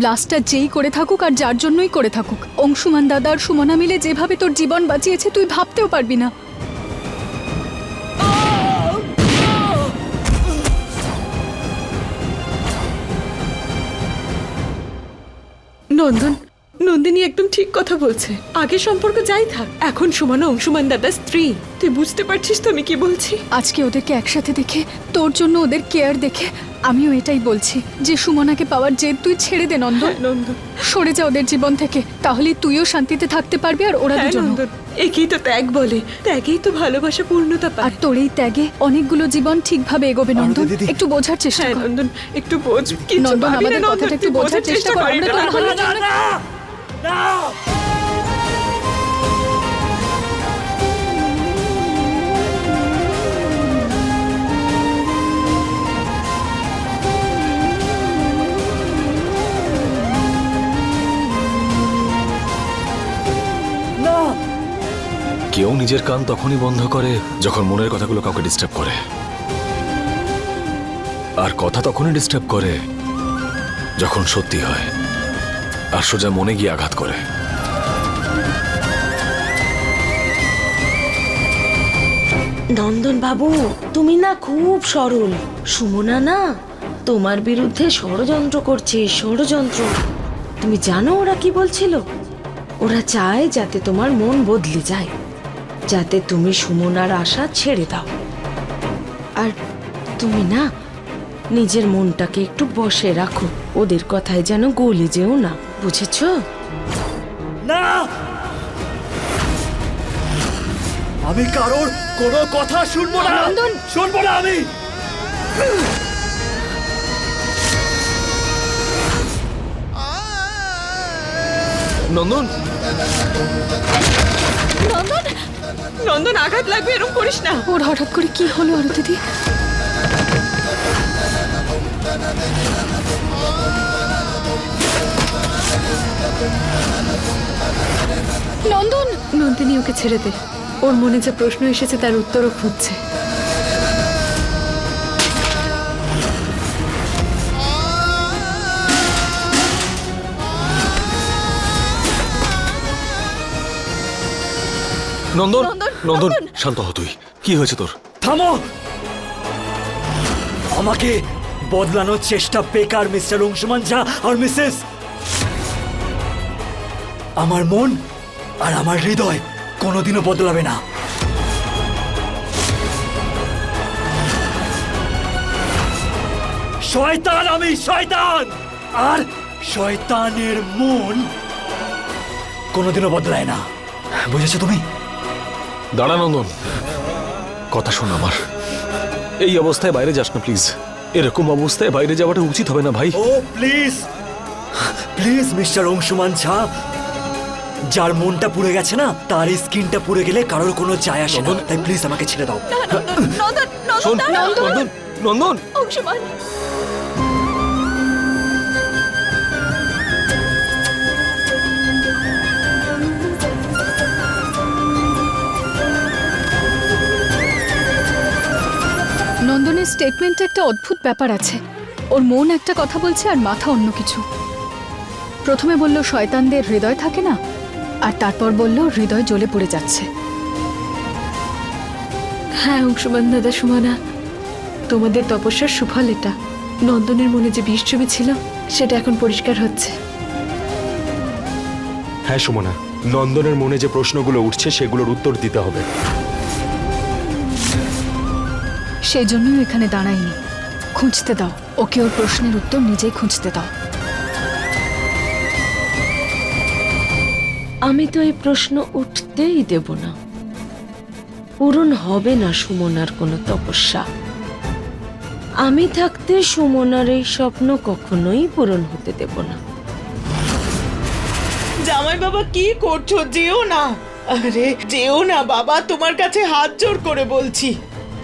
ব্লাস্টটা যেই করে থাকুক আর যার জন্যই করে থাকুক। অংশুমান দাদা আর সুমনা মিলে যেভাবে তোর জীবন বাঁচিয়েছে, তুই ভাবতেও পারবি না। নন্দন নন্দিনী একদম ঠিক কথা বলছে। আগে সম্পর্ক যাই থাক এখন সুমনা অংশুমান দাদা স্ত্রী। তুই বুঝতে পারছিস তো আমি কি বলছি? আজকে ওদেরকে একসাথে দেখে তোর জন্য ওদের কেয়ার দেখে আমিও এটাই বলছি যে সুমনাকে পাওয়ার জেদ তুই ছেড়ে দে নন্দন হ্যাঁ, নন্দন সরে যা ওদের জীবন থেকে তাহলে তুইও শান্তিতে থাকতে পারবি আর ওরা হ্যাঁ দুজন নন্দন একেই তো ত্যাগ বলে। ত্যাগেই তো ভালোবাসা পূর্ণতা পায়। আর তোর এই ত্যাগে অনেকগুলো জীবন ঠিকভাবে এগোবে নন্দন একটু বোঝার চেষ্টা হ্যাঁ কর। নন্দন একটু বোঝ। কিছু নন্দন, ভাবি না আমাদের নন্দন কথাটা একটু বোঝার চেষ্টা কর, আমরা জন্য- কেউ নিজের কান তখনই বন্ধ করে যখন মনের কথাগুলো কাউকে ডিস্টার্ব করে। আর কথা তখনই ডিস্টার্ব করে যখন সত্যি হয়। আর সোজা মনে গিয়ে আঘাত করে। নন্দন বাবু, তুমি না খুব সরল। সুমনা না, তোমার বিরুদ্ধে ষড়যন্ত্র করছে, ষড়যন্ত্র। তুমি জানো ওরা কি বলছিল? ওরা চায় যাতে তোমার মন বদলে যায়। যাতে তুমি সুমনার আশা ছেড়ে দাও। আর তুমি না, নিজের মনটাকে একটু বসে রাখো। ওদের কথায় যেন গলে যেও না। বুঝেছ? না! আমি কারোর কোনো কথা শুনব না! নন্দন! শুনব না আমি! নন্দন! নন্দন! নন্দন আঘাত লাগবে এরকম করিস না! ওর হঠাৎ করে কি হলো আরও দিদি নন্দন! নন্দিনী ওকে ছেড়ে দে। ওর মনে যে প্রশ্ন এসেছে তার উত্তরও খুঁজছে। নন্দন! নন্দন শান্ত হ তুই। কি হয়েছে তোর? থামো! আমাকে বদলানোর চেষ্টা বেকার মিস্টার অংশুমান ঝা আর মিসেস আমার মন আর আমার হৃদয় কোনোদিনও বদলাবে না। শয়তান আমি শয়তান! আর শয়তানের মন কোনোদিনও বদলায় না। বুঝেছ তুমি? দাঁড়া নন্দন কথা শোন আমার। এই অবস্থায় বাইরে যাস না প্লিজ। এরকম অবস্থায় বাইরে যাওয়াটা উচিত হবে না ভাই। ও please please Mr Anshuman Jha যার মনটা পুড়ে গেছে না তার স্কিনটা পুড়ে গেলে কারোর কোনো যায় আসে না। তাই প্লিজ আমাকে ছেড়ে দাও। নন্দন নন্দন নন্দন। নন্দন অংশমান। নন্দনের স্টেটমেন্টে একটা অদ্ভুত ব্যাপার আছে। ওর মন একটা কথা বলছে আর মাথা অন্য কিছু। প্রথমে বলল শয়তানদের হৃদয় থাকে না? আর তারপর বলল হৃদয় জ্বলে পড়ে যাচ্ছে। হ্যাঁ অংশুমান দাদা সুমনা। তোমাদের তপস্যার সুফল এটা। নন্দনের মনে যে বিষ ছিল সেটা এখন পরিষ্কার হচ্ছে। হ্যাঁ সুমনা নন্দনের মনে যে প্রশ্নগুলো উঠছে সেগুলোর উত্তর দিতে হবে। সেই জন্যই এখানে দাঁড়াইনি খুঁজতে দাও। ওকে ওর প্রশ্নের উত্তর নিজেই খুঁজতে দাও। আমি তো এই প্রশ্ন উঠতেই দেব না। পূরণ হবে না সুমনার কোনো তপস্যা। আমি থাকতে সুমনার এই স্বপ্ন কখনোই পূরণ হতে দেব না। জামাই বাবা, কি করছ? যেও না। আরে, যেও না বাবা, তোমার কাছে হাত জোর করে বলছি।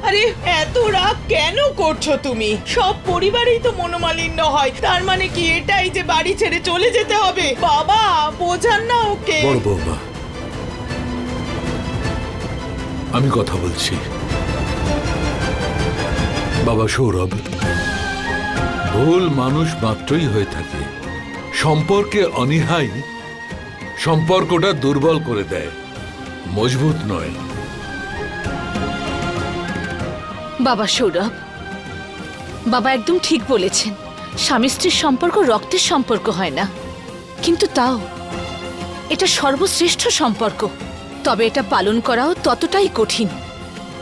আরে, এত রাগ কেন করছ তুমি? সব পরিবারেই তো মনোমালিন্য হয়। তার মানে কি এটাই যে বাড়ি ছেড়ে চলে যেতে হবে? বাবা, বোঝান না ওকে। বড় আমি কথা বলছি। বাবা সৌরভ, ভুল মানুষ মাত্রই হয়ে থাকে। সম্পর্কে অনীহাই সম্পর্কটা দুর্বল করে দেয়, মজবুত নয়। বাবা সৌরভ, বাবা একদম ঠিক বলেছেন। স্বামী স্ত্রীর সম্পর্ক রক্তের সম্পর্ক হয় না। কিন্তু তাও, এটা সর্বশ্রেষ্ঠ সম্পর্ক। তবে এটা পালন করাও ততটাই কঠিন।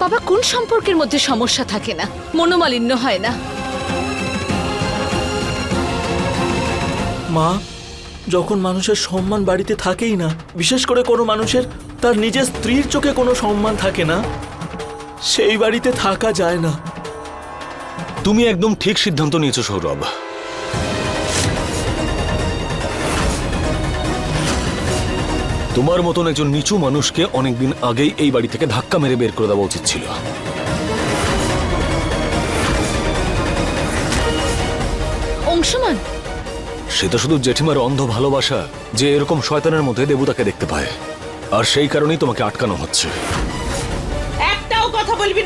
বাবা কোন সম্পর্কের মধ্যে সমস্যা থাকে না, মনোমালিন্য হয় না। মা, যখন মানুষের সম্মান বাড়িতে থাকেই না, বিশেষ করে কোনো মানুষের, তার নিজের স্ত্রীর চোখে কোনো সম্মান থাকে না। সেই বাড়িতে থাকা যায় না। তুমি একদম ঠিক সিদ্ধান্ত নিয়েছো সৌরভ। তোমার মতন একজন নিচু মানুষকে অনেকদিন আগেই এই বাড়ি থেকে ধাক্কা মেরে বের করে দেওয়া উচিত ছিল। অংশমান। সে তো শুধু জেঠিমার অন্ধ ভালোবাসা যে এরকম শয়তানের মধ্যে দেবতাকে দেখতে পায়। আর সেই কারণেই তোমাকে আটকানো হচ্ছে।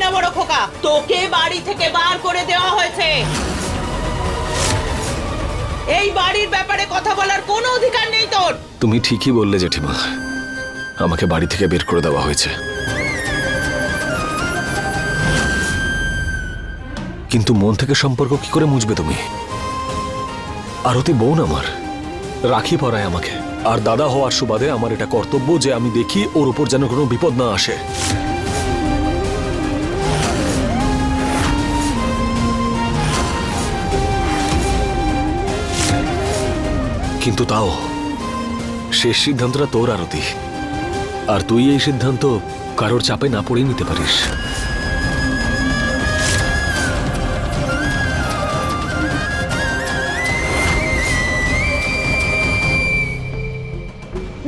না বড় খোকা? তোকে বাড়ি থেকে বার করে দেওয়া হয়েছে। এই বাড়ির ব্যাপারে কথা বলার কোনো অধিকার নেই তোর। তুমি ঠিকই বললে, জেঠিমা। আমাকে বাড়ি থেকে বের করে দেওয়া হয়েছে। কিন্তু মন থেকে সম্পর্ক কি করে মুছবে তুমি? আরতি বোন আমার, রাখি পরায় আমাকে। আর দাদা হওয়ার সুবাদে আমার এটা কর্তব্য যে আমি দেখি ওর উপর যেন কোনো বিপদ না আসে। কিন্তু তাও, শেষ সিদ্ধান্তটা তোর, আরতি। আর তুই এই সিদ্ধান্ত কারোর চাপে না পড়ে নিতে পারিস।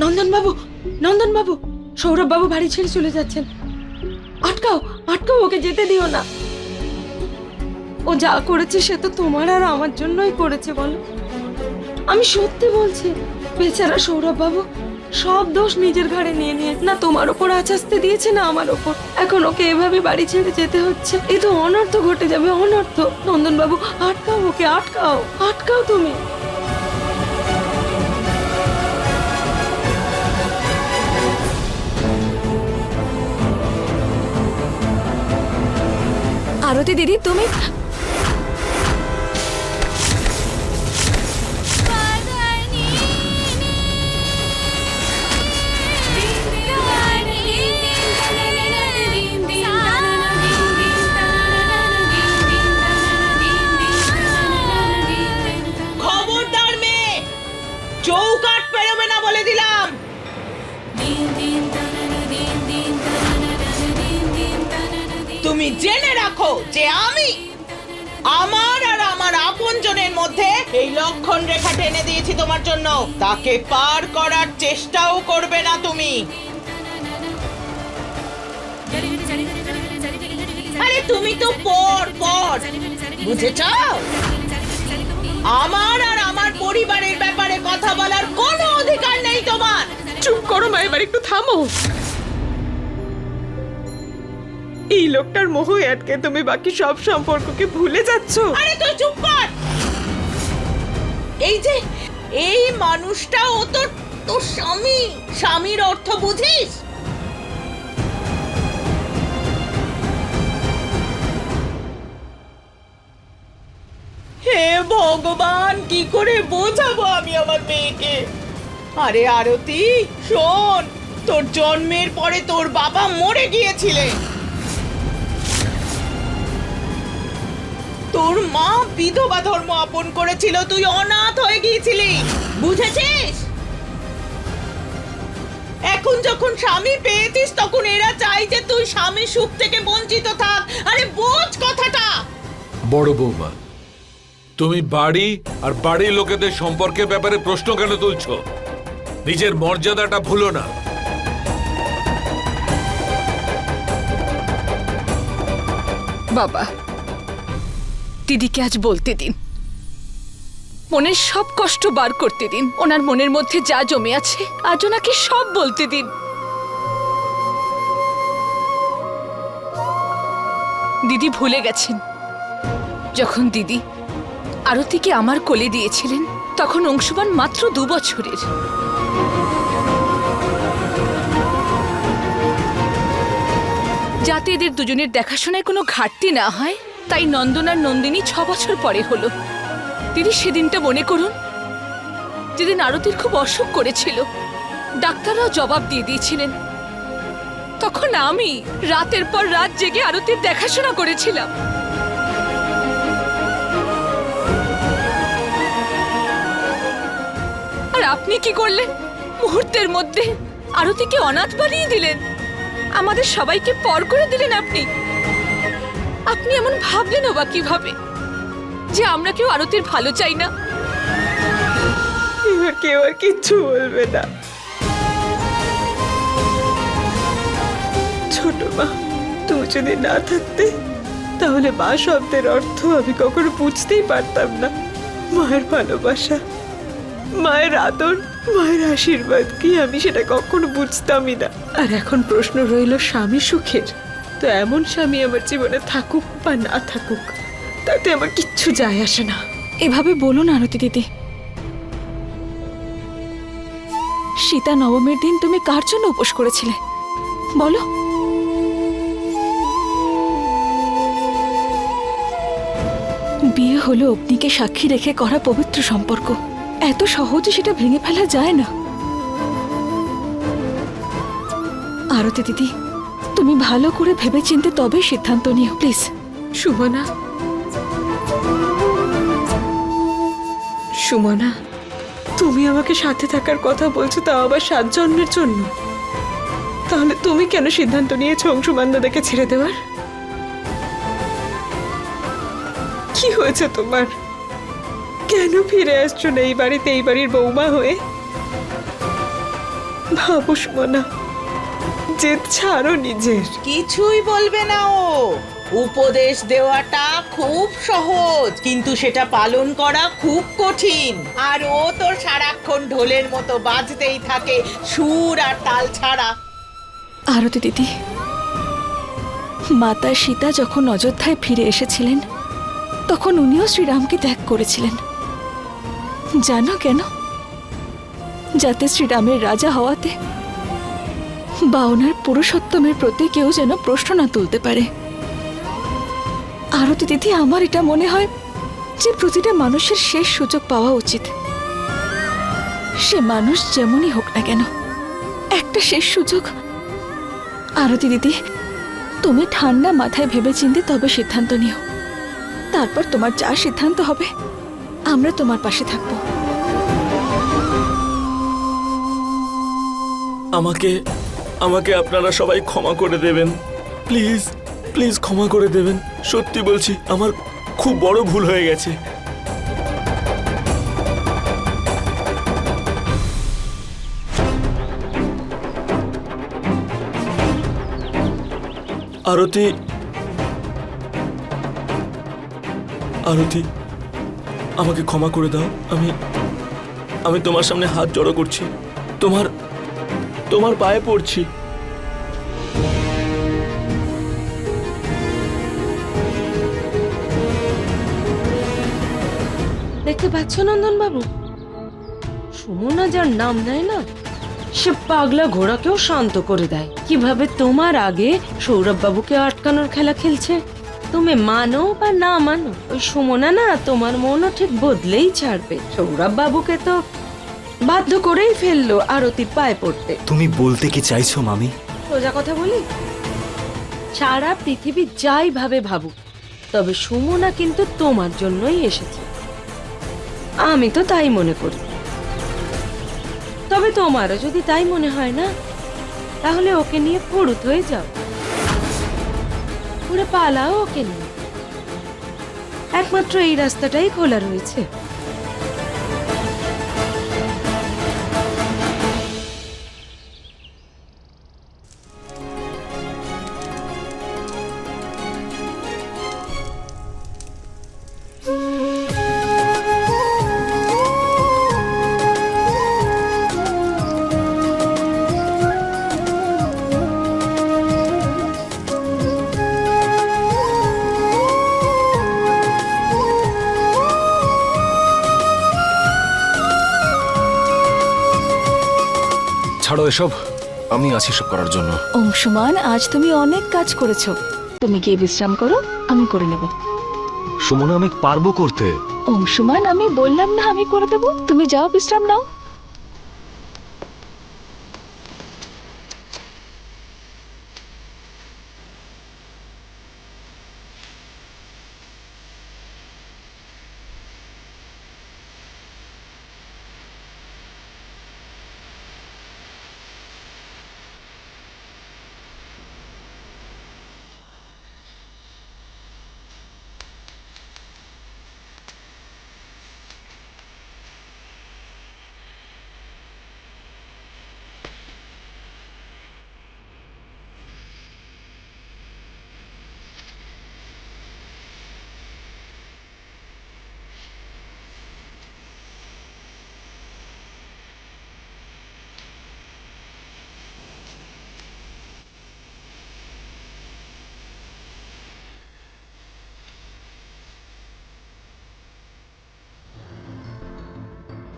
নন্দন বাবু নন্দন বাবু সৌরভ বাবু বাড়ি ছেড়ে চলে যাচ্ছেন। আটকাও আটকাও, ওকে যেতে দিও না। ও যা করেছে সে তো তোমার আর আমার জন্যই করেছে, বলো। আমি সত্যি বলছি, বেচারা সৌরভ বাবু সব দোষ নিজের ঘাড়ে নিয়ে নিয়ে না তোমার ওপর আচাস্তে দিয়েছে না আমার ওপর। এখন ওকে এভাবে বাড়ি ছেড়ে যেতে হচ্ছে, এ তো অনর্থ ঘটে যাবে, অনর্থ। নন্দন বাবু আটকাও ওকে, আটকাও আটকাও তুমি। আরতি দিদি, তুমি তুমি জেনে রাখো যে আমি আমার আর আমার আপনজনের মধ্যে এই লক্ষণ রেখা টেনে দিয়েছি তোমার জন্য। তাকে পার করার চেষ্টাও করবে না তুমি। আরে তুমি তো পর পর। বুঝেছ আমার আর আমার পরিবারের ব্যাপারে কথা বলার কোনো অধিকার নেই তোমার। চুপ করো মা, এবার একটু থামো। এই লোকটার মোহ আটকে তুমি বাকি সব সম্পর্ককে ভুলে যাচ্ছ। আরে তুই চুপ কর! এই যে, এই মানুষটা ও তোর তোর স্বামী। স্বামীর অর্থ বুঝিস? হে ভগবান, কি করে বোঝাবো আমি আমার মেয়েকে? আরে আরতি, শোন, তোর জন্মের পরে তোর বাবা মরে গিয়েছিলেন। তোর মা বিধবা ধর্ম আপন করেছিল তুই অনাথ হয়ে গিয়েছিলি। বুঝেছিস? এখন যখন স্বামী পেয়েছিস তখন এরা চাই যে তুই স্বামী সুখ থেকে বঞ্চিত থাক। আরে বোঝ কথাটা। বড় বৌমা তুমি বাড়ি আর বাড়ির লোকেদের সম্পর্কের ব্যাপারে প্রশ্ন কেন তুলছো? নিজের মর্যাদাটা ভুলো না। বাবা দিদিকে আজ বলতে দিন। মনের সব কষ্ট বার করতে দিন। ওনার মনের মধ্যে যা জমে আছে, আজ ওনাকে সব বলতে দিন। দিদি ভুলে গেছেন। যখন দিদি আরতিকে আমার কোলে দিয়েছিলেন, তখন অংশুমান মাত্র দু বছরের। যাতে এদের দুজনের দেখাশোনায় কোনো ঘাটতি না হয় তাই নন্দন আর নন্দিনী ছ বছর পরে হলো। তিনি সেদিনটা মনে করুন, যেদিন আরতির খুব অসুখ করেছিল, ডাক্তাররাও জবাব দিয়ে দিয়েছিলেন। তখন আমি রাতের পর রাত জেগে আরতির দেখাশোনা করেছিলাম। আর আপনি কি করলেন? মুহূর্তের মধ্যে আরতিকে অনাথ বানিয়ে দিলেন। আমাদের সবাইকে পর করে দিলেন আপনি। আপনি এমন ভাবলেনও বা কীভাবে? যে আমরা কেউ আরতির ভালো চাই না। এবার কেউ আর কিচ্ছু বলবে না। ছোট মা, তুমি যদি না থাকতে, তাহলে মা শব্দের অর্থ আমি কখনো বুঝতেই পারতাম না। মায়ের ভালোবাসা, মায়ের আদর, মায়ের আশীর্বাদ কি আমি সেটা কখনো বুঝতামই না। আর এখন প্রশ্ন রইল স্বামী সুখের। তো এমন স্বামী আমার জীবনে থাকুক বা না থাকুক, তাতে আমার কিচ্ছু যায় আসে না। এভাবে বলুন আরতি দিদি। সীতা নবমীর দিন তুমি কার জন্য উপোস করেছিলে? বলো। বিয়ে হলো অগ্নিকে সাক্ষী রেখে করা পবিত্র সম্পর্ক। এত সহজে সেটা ভেঙে ফেলা যায় না। আরতি দিদি তুমি ভালো করে ভেবেচিন্তে তবে সিদ্ধান্ত নিও, প্লিজ। সুমনা। সুমনা, তুমি আমাকে সাথে থাকার কথা বলছো, তাও আবার সাত জন্মের জন্য। তাহলে তুমি কেন সিদ্ধান্ত নিয়েছো অংশুমান দাদাকে ছেড়ে দেওয়ার? কি হয়েছে তোমার? কেন ফিরে আসছো না এই বাড়িতে, এই বাড়ির বৌমা হয়ে? ভাবো সুমনা। জেদ ছাড়ো নিজের। কিছুই বলবে না ও। উপদেশ দেওয়াটা খুব সহজ কিন্তু সেটা পালন করা খুব কঠিন। আর ও তো সারাক্ষণ ঢোলের মতো বাজতেই থাকে সুর আর তাল ছাড়া। আরতি দিদি মাতা সীতা যখন অযোধ্যায় ফিরে এসেছিলেন তখন উনিও শ্রীরামকে ত্যাগ করেছিলেন। জানো কেন? যাতে শ্রীরামের রাজা হওয়াতে বা ওনার পুরুষোত্তমের প্রতি কেউ যেন প্রশ্ন না তুলতে পারে। আরতি দিদি, আমার এটা মনে হয় যে প্রতিটা মানুষের শেষ সুযোগ পাওয়া উচিত। সে মানুষ যেমনই হোক না কেন, একটা শেষ সুযোগ। আরতি দিদি, তুমি ঠান্ডা মাথায় ভেবে চিন্তে তবে সিদ্ধান্ত নিও। তারপর তোমার যা সিদ্ধান্ত হবে, আমরা তোমার পাশে থাকব। আমাকে আমাকে আপনারা সবাই ক্ষমা করে দেবেন। প্লিজ প্লিজ ক্ষমা করে দেবেন। সত্যি বলছি, আমার খুব বড় ভুল হয়ে গেছে। আরতি আরতি, আমাকে ক্ষমা করে দাও। আমি আমি তোমার সামনে হাত জড়ো করছি। তোমার তোমার পায়ে পড়ছি। দেখতে পাচ্ছ নন্দন বাবু সুমনা যার নাম নেয় না, সে পাগলা ঘোড়াকেও শান্ত করে দেয়। কীভাবে তোমার আগে সৌরভ বাবুকে আটকানোর খেলা খেলছে? তুমি মানো বা না মানো, ওই সুমনা না তোমার মনও ঠিক বদলেই ছাড়বে। সৌরভ বাবুকে তো বাধ্য করেই ফেলল আরতির পায়ে পড়তে। তুমি বলতে কি চাইছো মামি? সোজা কথা বলি? সারা পৃথিবী যাই ভাবে ভাবুক তবে সুমনা কিন্তু তোমার জন্যই এসেছে। আমি তো তাই মনে করি। তবে তোমারও যদি তাই মনে হয় না তাহলে ওকে নিয়ে পড়ুত হয়ে যাও। পুরো পালাও ওকে নিয়ে। একমাত্র এই রাস্তাটাই খোলা রয়েছে। এসব? আমি আছি সব করার জন্য। অংশমান আজ তুমি অনেক কাজ করেছ। তুমি গিয়ে বিশ্রাম করো আমি করে নেব। সুমনা আমি পারব করতে। অংশুমান আমি বললাম না আমি করে দেবো। তুমি যাও বিশ্রাম নাও।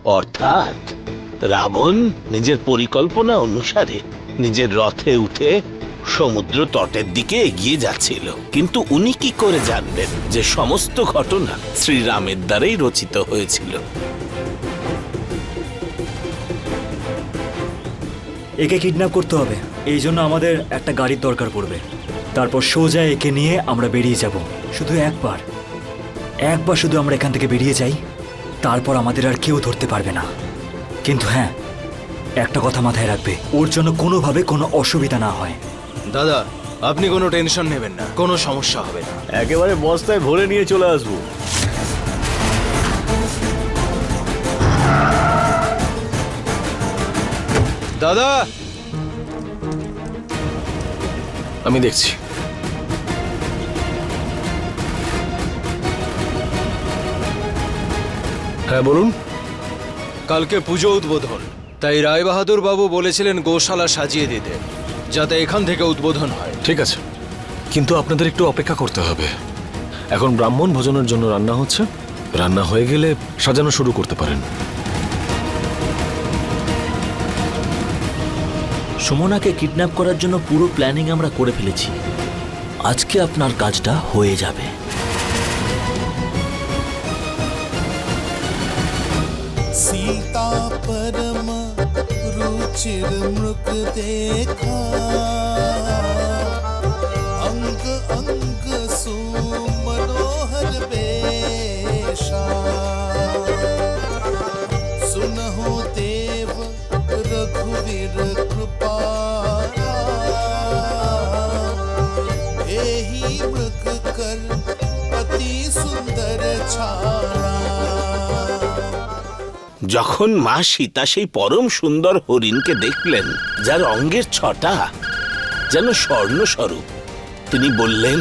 অর্থাৎ রাবণ নিজের পরিকল্পনা অনুসারে নিজের রথে উঠে সমুদ্র তটের দিকে এগিয়ে যাচ্ছিল। কিন্তু উনি কি করে জানবেন যে সমস্ত ঘটনা শ্রীরামের দ্বারাই রচিত হয়েছিল? একে কিডন্যাপ করতে হবে। এই জন্য আমাদের একটা গাড়ির দরকার পড়বে। তারপর সোজা একে নিয়ে আমরা বেরিয়ে যাব। শুধু একবার। একবার শুধু আমরা এখান থেকে বেরিয়ে যাই। তারপর আমাদের আর কেউ ধরতে পারবে না। কিন্তু হ্যাঁ একটা কথা মাথায় রাখবে ওর জন্য কোনোভাবে কোনো অসুবিধা না হয়। দাদা আপনি কোনো টেনশন নেবেন না কোনো সমস্যা হবে না। একেবারে বস্তায় ভরে নিয়ে চলে আসব। দাদা! আমি দেখছি। হ্যাঁ বলুন। কালকে পুজো উদ্বোধন। তাই রায় বাহাদুর বাবু বলেছিলেন গোশালা সাজিয়ে দিতে যাতে এখান থেকে উদ্বোধন হয়। ঠিক আছে। কিন্তু আপনাদের একটু অপেক্ষা করতে হবে। এখন ব্রাহ্মণ ভোজনের জন্য রান্না হচ্ছে। রান্না হয়ে গেলে সাজানো শুরু করতে পারেন। সুমনাকে কিডন্যাপ করার জন্য পুরো প্ল্যানিং আমরা করে ফেলেছি। আজকে আপনার কাজটা হয়ে যাবে। सीता परम रुचिर मृग देखा। अंग अंग सु मनोहर बेशा। सुनहु देव रघुवीर कृपारा एही मृग कर अति सुंदर छाया। যখন মা সীতা সেই পরম সুন্দর হরিণকে দেখলেন, যার অঙ্গের ছটা যেন স্বর্ণস্বরূপ, তিনি বললেন,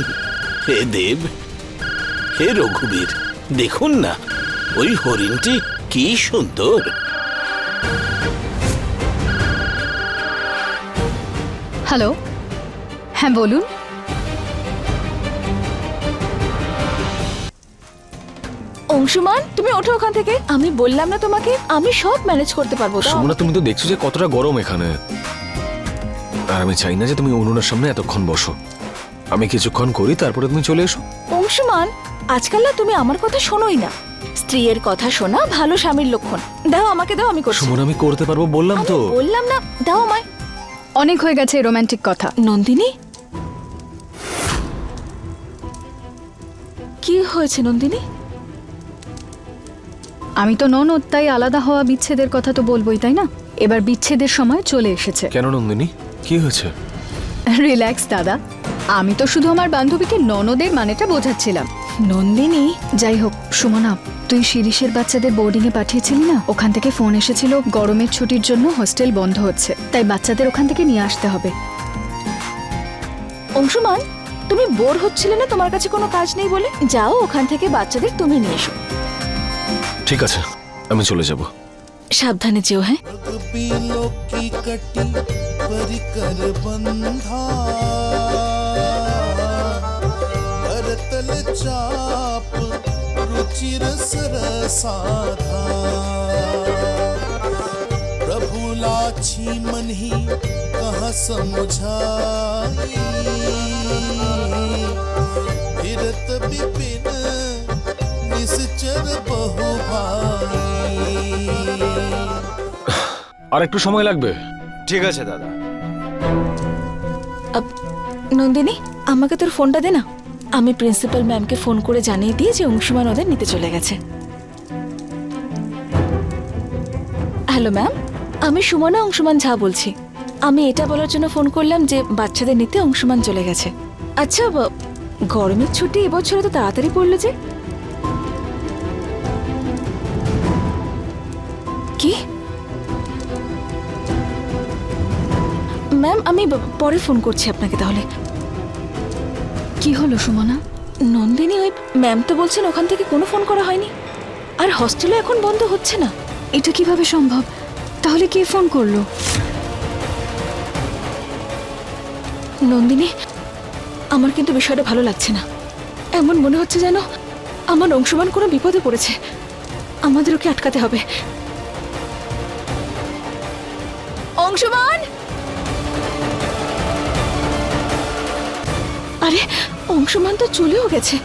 হে দেব, হে রঘুবীর, দেখুন না, ওই হরিণটি কি সুন্দর! হ্যালো হ্যাঁ বলুন। অংশুমান তুমি ওঠো ওখান থেকে। আমি বললাম না তোমাকে আমি সব ম্যানেজ করতে পারব। সুমনা তুমি তো দেখছ যে কতটা গরম এখানে। আর আমি চাই না যে তুমি উনুনের সামনে এতক্ষণ বসো। আমি কিছুক্ষণ করি তারপরে তুমি চলে এসো। অংশুমান আজকাল না তুমি আমার কথা শোনোই না। স্ত্রীর কথা শোনা ভালো স্বামীর লক্ষণ। দাও আমাকে দাও আমি করছি। সুমনা আমি করতে পারব বললাম তো। বললাম না দাও আমায়। অনেক হয়ে গেছে রোমান্টিক কথা। নন্দিনী? কি হয়েছে নন্দিনী? আমি তো ননদ তাই আলাদা হওয়া বিচ্ছেদের কথা তো বলবোই তাই না? এবার বিচ্ছেদের সময় চলে এসেছে। কেন নন্দিনী? কি হয়েছে? রিল্যাক্স দাদা। আমি তো শুধু আমার বান্ধবীকে ননদের মানেটা বোঝাচ্ছিলাম। নন্দিনী? যাই হোক সুমনা তুই শিরিষের বাচ্চাদের বোর্ডিংয়ে পাঠিয়েছিলি না? ওখান থেকে ফোন এসেছিল গরমের ছুটির জন্য হোস্টেল বন্ধ হচ্ছে। তাই বাচ্চাদের ওখান থেকে নিয়ে আসতে হবে। অংশুমান তুমি বোর হচ্ছিলে না? তোমার কাছে কোনো কাজ নেই বলে? যাও ওখান থেকে বাচ্চাদের তুমি নিয়ে এসো। ঠিক আছে আমি চলে যাব সাবধানে যেও হ্যাঁ बिलों की कटी परिकर बंधा करतल चाप रुचिर सरसाधा प्रभु तुलाची मन ही कहाँ समझाई फिरत बिपिन निश्चर बहु भाई আর একটু সময় লাগবে? ঠিক আছে দাদা। নন্দিনী আমাকে তোর ফোনটা দে না। আমি প্রিন্সিপাল ম্যামকে ফোন করে জানিয়ে দিয়ে যে অংশুমান ওদের নিতে চলে গেছে। Hello ma'am. আমি সুমনা অংশুমান ঝা বলছি। আমি এটা বলার জন্য ফোন করলাম যে বাচ্চাদের নিতে অংশুমান চলে গেছে। আচ্ছা গরমের ছুটি এবছরে তো তাড়াতাড়ি পড়ল যে? ম্যাম, আমি পরে ফোন করছি আপনাকে তাহলে। কি হলো সুমনা? নন্দিনী ওই ম্যাম তো বলছেন ওখান থেকে কোনো ফোন করা হয়নি। আর হস্টেলও এখন বন্ধ হচ্ছে না। এটা কীভাবে সম্ভব? তাহলে কে ফোন করল? নন্দিনী, আমার কিন্তু বিষয়টা ভালো লাগছে না। এমন মনে হচ্ছে যেন আমার অংশমান কোনো বিপদে পড়েছে। আমাদের ওকে আটকাতে হবে। অংশমান! আরে অংশমান তো চলেও গেছে।